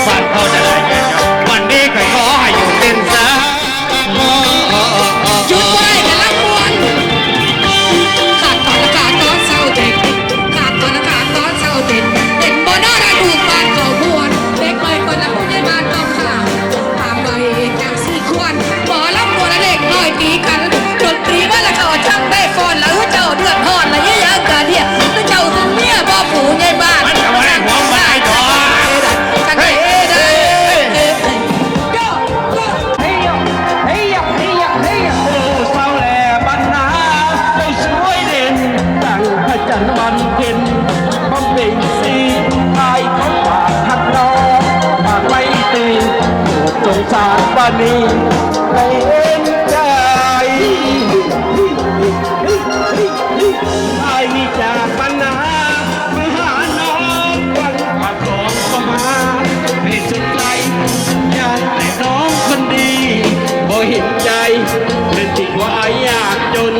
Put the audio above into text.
ลูก เห็นใจเป็นจิตว่าอยากจน